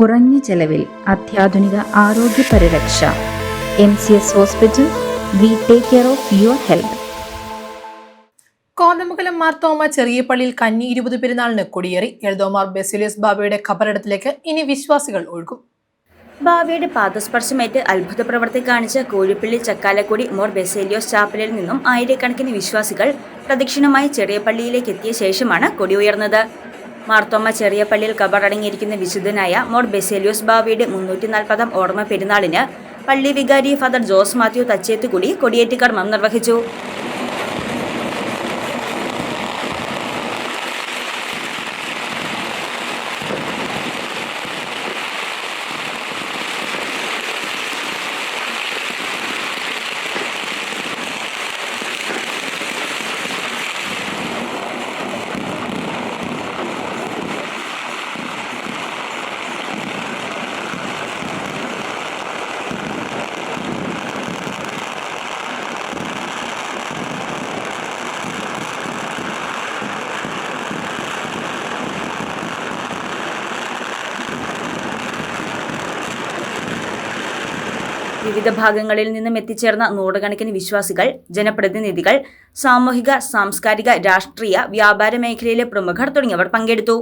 കുറഞ്ഞ ചെലവിൽ അത്യാധുനിക ആരോഗ്യ പരിരക്ഷ. M C S hospital we take care of your health. Kothamangalam Marthoma ചെറിയ പള്ളിയിൽ കന്നി ഇരുപത് പെരുന്നാളിന് കൊടിയേറി. എഴുതോമാർ ബെസിലിയസ് ബാബയുടെ ഖബറിടത്തിലേക്ക് ഇനി വിശ്വാസികൾ ഒഴുകും. ബാവയുടെ പാദസ്പർശമേറ്റ് അത്ഭുത പ്രവർത്തി കാണിച്ച കോഴിപ്പള്ളി ചക്കാലക്കുടി മോർ ബെസേലിയോസ് ചാപ്പലിൽ നിന്നും ആയിരക്കണക്കിന് വിശ്വാസികൾ പ്രദക്ഷിണമായി ചെറിയ പള്ളിയിലേക്ക് എത്തിയ ശേഷമാണ് കൊടി ഉയർന്നത്. മാർത്തോമ ചെറിയ പള്ളിയിൽ കബറടങ്ങിയിരിക്കുന്ന വിശുദ്ധനായ മോർ ബെസേലിയോസ് ബാവയുടെ മുന്നൂറ്റി നാൽപ്പതാം ഓർമ്മ പെരുന്നാളിന് പള്ളി വികാരി ഫാദർ ജോസ് മാത്യു തച്ചേത്തുകുടി കൊടിയേറ്റ് കർമ്മം നിർവഹിച്ചു. വിവിധ ഭാഗങ്ങളിൽ നിന്നും എത്തിച്ചേർന്ന നൂറുകണക്കിന് വിശ്വാസികൾ ജനപ്രതിനിധികൾ സാമൂഹിക സാംസ്കാരിക രാഷ്ട്രീയ വ്യാപാര മേഖലയിലെ പ്രമുഖർ തുടങ്ങിയവർ പങ്കെടുത്തു.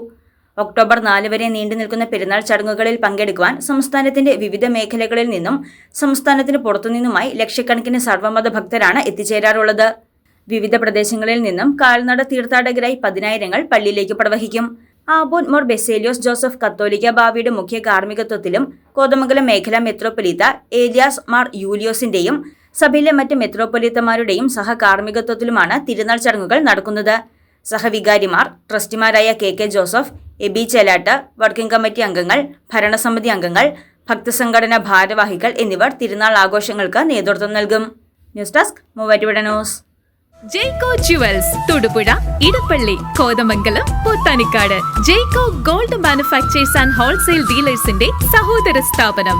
ഒക്ടോബർ നാല് വരെ നീണ്ടു നിൽക്കുന്ന പെരുന്നാൾ ചടങ്ങുകളിൽ പങ്കെടുക്കുവാൻ സംസ്ഥാനത്തിന്റെ വിവിധ മേഖലകളിൽ നിന്നും സംസ്ഥാനത്തിന് പുറത്തുനിന്നുമായി ലക്ഷക്കണക്കിന് സർവമത ഭക്തരാണ് എത്തിച്ചേരാറുള്ളത്. വിവിധ പ്രദേശങ്ങളിൽ നിന്നും കാൽനട തീർത്ഥാടകരായി പതിനായിരങ്ങൾ പള്ളിയിലേക്ക് പ്രവഹിക്കും. ആബോൻ മോർ ബെസേലിയോസ് ജോസഫ് കത്തോലിക്ക ബാവിയുടെ മുഖ്യ കാർമ്മികത്വത്തിലും കോതമംഗലം മേഖല മെത്രോപൊലീത്ത ഏലിയാസ് മാർ യൂലിയോസിന്റെയും സഭയിലെ മറ്റ് മെത്രോപൊലീത്തമാരുടെയും സഹകാർമ്മികത്വത്തിലുമാണ് തിരുനാൾ ചടങ്ങുകൾ നടക്കുന്നത്. സഹവികാരിമാർ ട്രസ്റ്റിമാരായ K K Joseph A B Chelattu working committee അംഗങ്ങൾ ഭരണസമിതി അംഗങ്ങൾ ഭക്തസംഘടന ഭാരവാഹികൾ എന്നിവർ തിരുനാൾ ആഘോഷങ്ങൾക്ക് നേതൃത്വം നൽകും. News desk Muvattupuzha news. Jaico jewels Thodupuzha Edappally Kothamangalam Pothanicad Jaico gold manufacturers and wholesale ഡീലേഴ്സിന്റെ സഹോദര സ്ഥാപനം